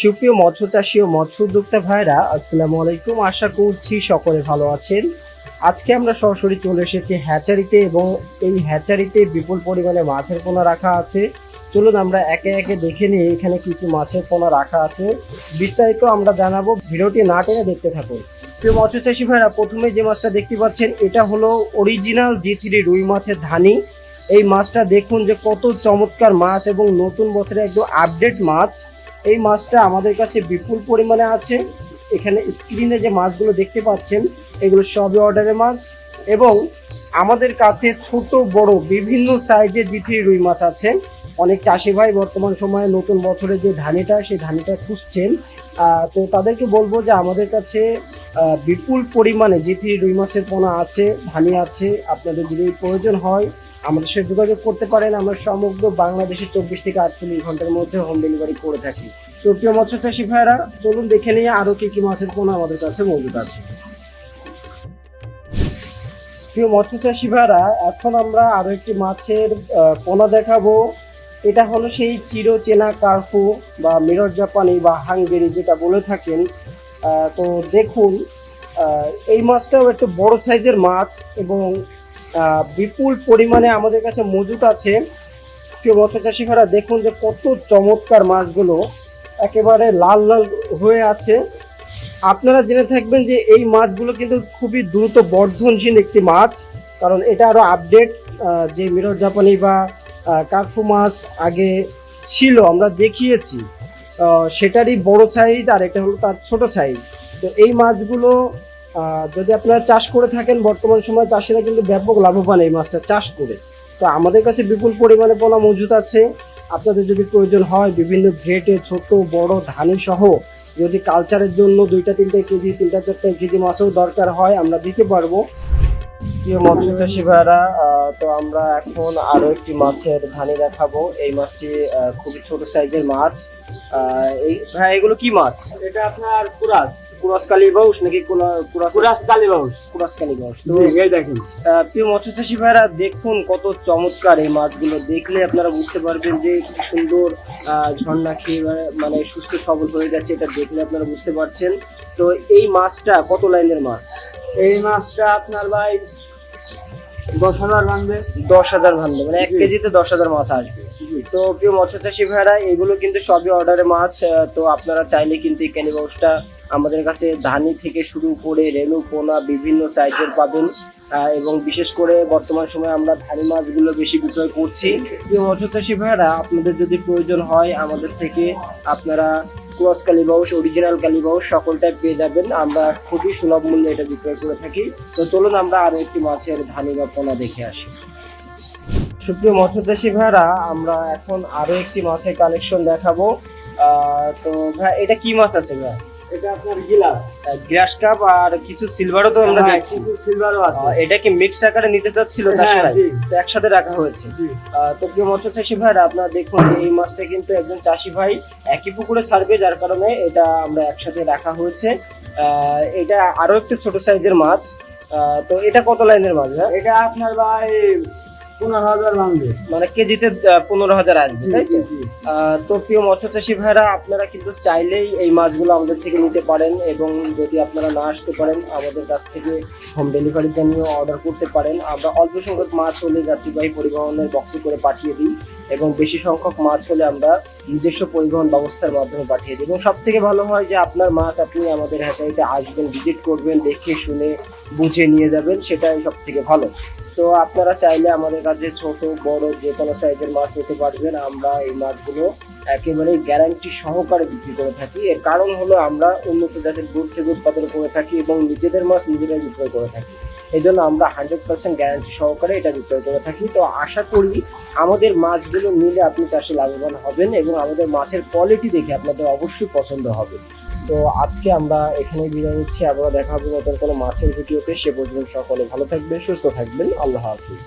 সুপ্রিয় মৎস্য চাষী ও মৎস্য উদ্যোক্তা ভাইরা আসসালামু আলাইকুম। আশা করছি সকলে ভালো আছেন। আজকে আমরা সরাসরি চলে এসেছি হ্যাচারিতে এবং এই হ্যাচারিতে বিপুল পরিমাণে মাছের পোনা রাখা আছে। চলুন আমরা একে একে দেখে নিই এখানে কি কি মাছের পোনা রাখা আছে। বিস্তারিত আমরা জানাব, ভিডিওটি না টেনে দেখতে থাকুন। প্রিয় মৎস্য চাষী ভাইরা, প্রথমে যে মাছটা দেখতে পাচ্ছেন, এটা হলো অরিজিনাল জি থ্রি রুই মাছের ধানি। এই মাছটা দেখুন যে কত চমৎকার মাছ এবং নতুন বছরে একদম আপডেট মাছ। এই মাছটা আমাদের কাছে বিপুল পরিমাণে আছে। এখানে স্ক্রিনে যে মাছগুলো দেখতে পাচ্ছেন, এগুলো সবই অর্ডারের মাছ এবং আমাদের কাছে ছোট, বড় বিভিন্ন সাইজের জিথি রুই মাছ আছে। অনেক চাষি ভাই বর্তমান সময়ে নতুন বছরে যে ধানিটা, সেই ধানিটা খুঁজছেন। তো তাদেরকে বলব যে আমাদের কাছে বিপুল পরিমাণে জিথি রুই মাছের পোনা আছে, ধানি আছে। আপনাদের যদি প্রয়োজন হয় আমাদের সাথে যোগাযোগ করতে পারেন। আমরা সমগ্র বাংলাদেশে চব্বিশ থেকে আটচল্লিশ ঘণ্টার মধ্যে হোম ডেলিভারি করে থাকি। তো প্রিয় মৎস্য চাষী ভাইরা চলুন দেখে নিয়ে আরও কী কী মাছের পোনা আমাদের কাছে মজুদ আছে। প্রিয় মৎস্য চাষী ভাইরা এখন আমরা আরও একটি মাছের পোনা দেখাবো। এটা হলো সেই চিরচেনা কার্পু বা মিরর জাপানি বা হাঙ্গেরি যেটা বলে থাকেন। তো দেখুন এই মাছটাও একটু বড় সাইজের মাছ এবং বিপুল পরিমাণে আমাদের কাছে মজুত আছে। কেউ মৎস্য চাষী ভাইরা দেখুন যে কত চমৎকার মাছগুলো একেবারে লাল লাল হয়ে আছে। আপনারা জেনে থাকবেন যে এই মাছগুলো কিন্তু খুবই দ্রুত বর্ধনশীল একটি মাছ, কারণ এটা আরও আপডেট যে মিরর জাপানি বা কাকু মাছ আগে ছিল, আমরা দেখিয়েছি। সেটারই বড় সাইজ আর এটা হলো তার ছোট সাইজ তো এই মাছগুলো যদি আপনারা চাষ করে থাকেন, বর্তমান সময়ে চাষিরা কিন্তু ব্যাপক লাভবান এই মাছটা চাষ করে। তো আমাদের কাছে বিপুল পরিমাণে পোনা মজুদ আছে। আপনাদের যদি প্রয়োজন হয়, বিভিন্ন গ্রেডের ছোট, বড়, ধানি সহ যদি কালচারের জন্য দুইটা, তিনটা কেজি, তিনটা, চারটা কেজি মাছও দরকার হয়, আমরা দিতে পারব। প্রিয় মৎস্য চাষী ভাইরা তো আমরা এখন আরও একটি মাছের ধানি দেখাবো। এই মাছটি খুবই ছোট সাইজের মাছ। এই ভাই এগুলো কি মাছ? এটা আপনার কুরাস। কুরাস কালীবাউস নাকি কুরাস কুরাস কালীবাউস কুরাস কালীবাউস তো এই দেখেন। প্রিয় মৎস্য চাষী ভাইরা দেখুন কত চমৎকার এই মাছগুলো। দেখলে আপনারা বুঝতে পারবেন যে সুন্দর ঝর্ণা খেয়ে মানে সুস্থ সবল হয়ে যাচ্ছে এটা দেখলে আপনারা বুঝতে পারছেন। তো এই মাছটা কত লাইনের মাছ? এই মাছটা আপনার ভাই দশ হাজার ভাঙবে। দশ হাজার ভাঙবে মানে এক কেজিতে দশ হাজার মাছ আসবে। তো প্রিয় মৎস্য চাষী ভাইরা এগুলো কিন্তু সবই অর্ডারে মাছ তো আপনারা চাইলে কিন্তু এই ক্যানিবাউসটা আমাদের কাছে ধানি থেকে শুরু করে রেণু, পোনা, বিভিন্ন সাইজের পাবেন। এবং বিশেষ করে বর্তমান সময়ে আমরা ধানি মাছগুলো বেশি বিক্রয় করছি। প্রিয় মৎস্য চাষী ভাইরা আপনাদের যদি প্রয়োজন হয় আমাদের থেকে, আপনারা ক্রস কালিবাউস অরিজিনাল কালিবাউস সকলটাই পেয়ে যাবেন। আমরা খুবই সুলভ মূল্যে এটা বিক্রয় করে থাকি। তো চলুন আমরা আরও একটি মাছের ধানি বা পোনা দেখে আসি। সুপ্রিয় মৎস্যচাষী ভাইরা আমরা এখন আরও একটি মাছের কালেকশন দেখাবো। তো ভাই এটা কি মাছ আছে ভাই? এটা আপনার গিলাস। গ্রাস কাপ আর কিছু সিলভারও তো আমরা হ্যাঁ, দেখছি। কিছু সিলভারও আছে। এটা কি মিক্সড আকারে নিতে চাচ্ছিল? হ্যাঁ, সাথে? তো একসাথে রাখা হয়েছে। তো প্রিয় মৎস্যচাষী ভাইরা আপনারা দেখুন এই মাছটা কিন্তু একজন চাষি ভাই একই পুকুরে ছাড়বে যার কারণে এটা আমরা একসাথে রাখা হয়েছে। আহ, এটা আরও একটু ছোট সাইজের মাছ। আহ, তো এটা কত লাইনের মাছ এটা আপনার ভাই পনেরো হাজার মানে কেজিতে পনেরো হাজার আসবে তাই তো? প্রিয় মৎস্য চাষী ভাইরা আপনারা কিন্তু চাইলেই এই মাছগুলো আমাদের থেকে নিতে পারেন এবং যদি আপনারা না আসতে পারেন আমাদের কাছ থেকে হোম ডেলিভারি জানিয়ে অর্ডার করতে পারেন। আমরা অল্প সংখ্যক মাছ হলে যাত্রীবাহী পরিবহনের বক্সে করে পাঠিয়ে দিই এবং বেশি সংখ্যক মাছ হলে আমরা নিজস্ব পরিবহন ব্যবস্থার মাধ্যমে পাঠিয়ে দিই। এবং সব থেকে ভালো হয় যে আপনার মাছ আপনি আমাদের হ্যাচারিতে আসবেন ভিজিট করবেন দেখে শুনে বুঝে নিয়ে যাবেন, সেটাই সব থেকে ভালো। তো আপনারা চাইলে আমাদের কাছে ছোট, বড় যে কোনো সাইজের মাছ নিতে পারবেন। আমরা এই মাছগুলো একেবারে গ্যারান্টি সহকারে বিক্রি করে থাকি। এর কারণ হলো আমরা উন্নত জাতের দুধ থেকে উৎপাদন করে থাকি এবং নিজেদের মাছ নিজেরাই বিক্রয় করে থাকি। এই জন্য আমরা হান্ড্রেড পার্সেন্ট গ্যারান্টি সহকারে এটা বিক্রয় করে থাকি। তো আশা করি আমাদের মাছগুলো নিলে আপনি চাষে লাভবান হবেন এবং আমাদের মাছের কোয়ালিটি দেখে আপনাদের অবশ্যই পছন্দ হবে। তো আজকে আমরা এখানে বিদায় নিচ্ছি। আবার দেখা হবে নতুন কোনো মাছের ভিডিওতে। সে পর্যন্ত সকলে ভালো থাকবেন, সুস্থ থাকবেন। আল্লাহ হাফিজ।